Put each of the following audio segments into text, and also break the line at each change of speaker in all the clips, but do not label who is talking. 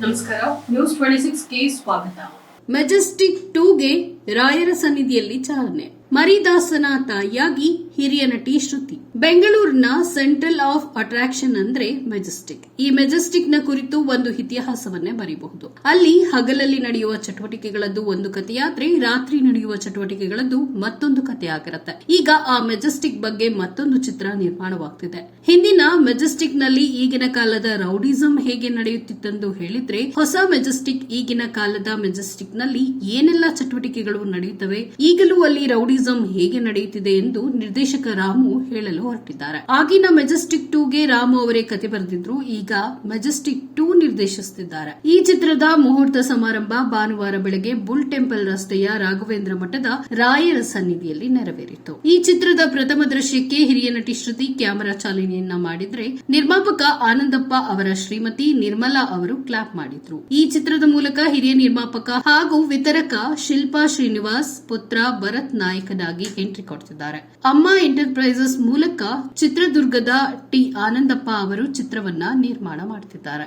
ನಮಸ್ಕಾರ news twenty ಸಿಕ್ಸ್ಗೆ ಸ್ವಾಗತ
Majestic ಟೂಗೆ ರಾಯರ ಸನ್ನಿಧಿಯಲ್ಲಿ ಚಾಲನೆ. ಮರಿದಾಸನ ತಾಯಿಯಾಗಿ ಹಿರಿಯ ನಟಿ ಶ್ರುತಿ. ಬೆಂಗಳೂರಿನ ಸೆಂಟ್ರಲ್ ಆಫ್ ಅಟ್ರಾಕ್ಷನ್ ಅಂದ್ರೆ ಮೆಜೆಸ್ಟಿಕ್. ಈ ಮೆಜೆಸ್ಟಿಕ್ನ ಕುರಿತು ಒಂದು ಇತಿಹಾಸವನ್ನೇ ಬರೆಯಬಹುದು ಅಲ್ಲಿ ಹಗಲಲ್ಲಿ ನಡೆಯುವ ಚಟುವಟಿಕೆಗಳದ್ದು ಒಂದು ಕಥೆಯಾದ್ರೆ ರಾತ್ರಿ ನಡೆಯುವ ಚಟುವಟಿಕೆಗಳದ್ದು ಮತ್ತೊಂದು ಕಥೆಯಾಗಿರುತ್ತೆ. ಈಗ ಆ ಮೆಜೆಸ್ಟಿಕ್ ಬಗ್ಗೆ ಮತ್ತೊಂದು ಚಿತ್ರ ನಿರ್ಮಾಣವಾಗ್ತಿದೆ. ಹಿಂದಿನ ಮೆಜೆಸ್ಟಿಕ್ನಲ್ಲಿ ಈಗಿನ ಕಾಲದ ರೌಡಿಸಂ ಹೇಗೆ ನಡೆಯುತ್ತಿತ್ತೆಂದು ಹೇಳಿದ್ರೆ, ಹೊಸ ಮೆಜೆಸ್ಟಿಕ್ ಈಗಿನ ಕಾಲದ ಮೆಜೆಸ್ಟಿಕ್ನಲ್ಲಿ ಏನೆಲ್ಲ ಚಟುವಟಿಕೆಗಳು ನಡೆಯುತ್ತವೆ. ಈಗಲೂ ಅಲ್ಲಿ ರೌಡಿಸಂ ಹೇಗೆ ನಡೆಯುತ್ತಿದೆ ಎಂದು ನಿರ್ದೇಶಕ ರಾಮು ಹೇಳಲು ಹೊರಟಿದ್ದಾರೆ. ಆಗಿನ ಮೆಜೆಸ್ಟಿಕ್ ಟೂಗೆ ರಾಮು ಅವರೇ ಕತೆ ಬರೆದಿದ್ರು. ಈಗ ಮೆಜೆಸ್ಟಿಕ್ ಟೂ ನಿರ್ದೇಶಿಸುತ್ತಿದ್ದಾರೆ. ಈ ಚಿತ್ರದ ಮುಹೂರ್ತ ಸಮಾರಂಭ ಭಾನುವಾರ ಬೆಳಗ್ಗೆ ಬುಲ್ ಟೆಂಪಲ್ ರಸ್ತೆಯ ರಾಘವೇಂದ್ರ ಮಠದ ರಾಯರ ಸನ್ನಿಧಿಯಲ್ಲಿ ನೆರವೇರಿತು. ಈ ಚಿತ್ರದ ಪ್ರಥಮ ದೃಶ್ಯಕ್ಕೆ ಹಿರಿಯ ನಟಿ ಶ್ರುತಿ ಕ್ಯಾಮೆರಾ ಚಾಲನೆಯನ್ನ ಮಾಡಿದ್ರೆ ನಿರ್ಮಾಪಕ ಆನಂದಪ್ಪ ಅವರ ಶ್ರೀಮತಿ ನಿರ್ಮಲಾ ಅವರು ಕ್ಲಾಪ್ ಮಾಡಿದ್ರು. ಈ ಚಿತ್ರದ ಮೂಲಕ ಹಿರಿಯ ನಿರ್ಮಾಪಕ ಹಾಗೂ ವಿತರಕ ಶಿಲ್ಪಾ ಶ್ರೀನಿವಾಸ್ ಪುತ್ರ ಭರತ್ ನಾಯಕನಾಗಿ ಎಂಟ್ರಿ ಕೊಡ್ತಿದ್ದಾರೆ. ಅಮ್ಮ ಎಂಟರ್ಪ್ರೈಸಸ್ ಮೂಲಕ ಚಿತ್ರದುರ್ಗದ ಟಿ ಆನಂದಪ್ಪ ಅವರು ಚಿತ್ರವನ್ನ ನಿರ್ಮಾಣ ಮಾಡ್ತಿದ್ದಾರೆ.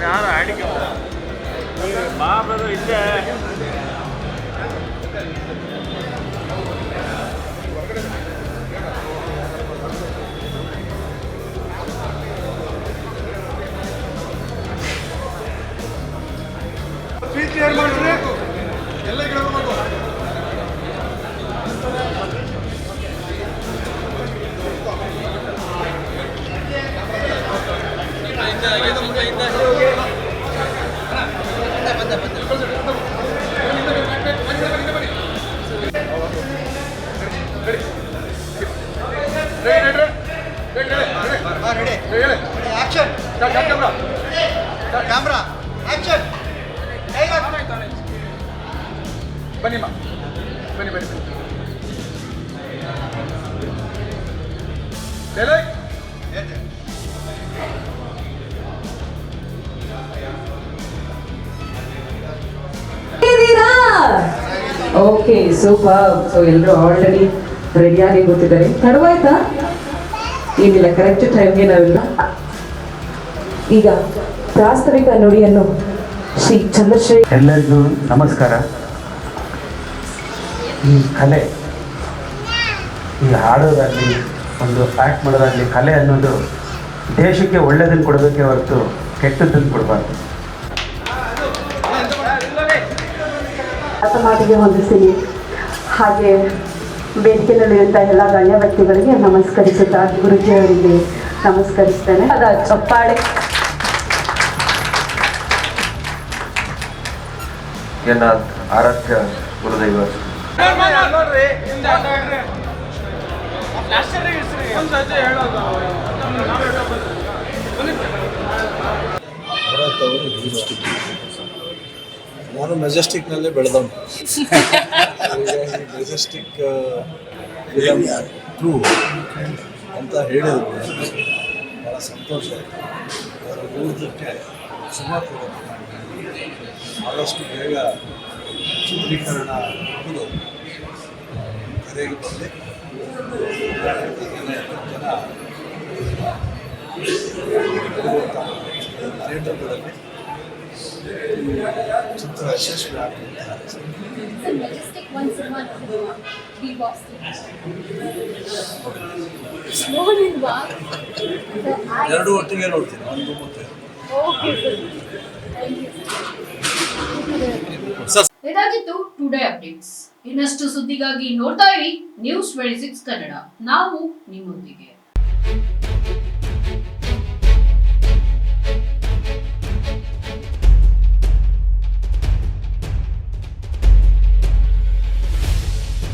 யாரும் அடிக்கணும் பாபதும்
இல்லை ಕ್ಯಾಮ್ರಾ ಆಕ್ಷನ್
ಬನ್ನಿಮ್ಮ ಬನ್ನಿ ಬನ್ನಿ ಬನ್ನಿ
ಓಕೆ ಸೂಪರ್ ಸೊ ಎಲ್ಲರೂ ಆಲ್ರೆಡಿ ರೆಡಿಯಾಗಿ ಗೊತ್ತಿದ್ದಾರೆ ತಡವಾಯ್ತಾ? ಏನಿಲ್ಲ ಕರೆಕ್ಟ್ ಟೈಮ್ಗೆ ನಾವೆಲ್ಲ. ಈಗ ಪ್ರಾಸ್ತವಿಕ ನುಡಿಯನ್ನು ಶ್ರೀ ಚಂದ್ರಶೇಖರ್
ಎಲ್ಲರಿಗೂ ನಮಸ್ಕಾರ. ಈ ಕಲೆ, ಈ ಹಾಡೋದಾಗಲಿ, ಒಂದು ಆ್ಯಕ್ಟ್ ಮಾಡೋದಾಗಲಿ, ಕಲೆ ಅನ್ನೋದು ದೇಶಕ್ಕೆ ಒಳ್ಳೆಯದನ್ನು ಕೊಡಬೇಕೆ ಹೊರತು ಕೆಟ್ಟದ್ದನ್ನು ಕೊಡಬಾರ್ದು.
ಮಾತಿಗೆ ಹೊಂದಿಸ್ತೀನಿ ಹಾಗೆ ಬೇಡಿಕೆಯಲ್ಲಿರುವಂಥ ಎಲ್ಲ ಗಣ್ಯ ವ್ಯಕ್ತಿಗಳಿಗೆ ನಮಸ್ಕರಿಸುತ್ತಾ ಗುರುಜಿಯವರಿಗೆ ನಮಸ್ಕರಿಸ್ತೇನೆ. ಅದ ಚಪ್ಪಾಳೆ.
ಎಲ್ಲ ಆರಾಧ್ಯ ಗುರುದೈವ?
ನಾನು ಮೆಜೆಸ್ಟಿಕ್ನಲ್ಲೇ ಬೆಳೆದವನು. ಮೆಜೆಸ್ಟಿಕ್ ಟ್ರೂ ಅಂತ ಹೇಳಿದ್ರು. ಭಾಳ ಸಂತೋಷ ಆಯಿತು. ಶುಭ ಕೋರೋದು ಆದಷ್ಟು ಬೇಗ ಚಿತ್ರೀಕರಣ ಮುಗಿದು ಕರೆಗೆ ಬಂದೆ. ಜನ ಥಿಯೇಟರ್ಗಳಲ್ಲಿ ಯಶಸ್ವಿ ಎರಡು ಒಟ್ಟಿಗೆ ನೋಡ್ತೀನಿ, ಒಂದು ಮತ್ತೆ.
ಇದಾಗಿತ್ತು ಟುಡೇ ಅಪ್ಡೇಟ್ಸ್ ಇನ್ನಷ್ಟು ಸುದ್ದಿಗಾಗಿ ನೋಡ್ತಾ ಇರಿ ನ್ಯೂಸ್ ಟ್ವೆಂಟಿ ಸಿಕ್ಸ್ ಕನ್ನಡ ನಾವು ನಿಮ್ಮೊಂದಿಗೆ.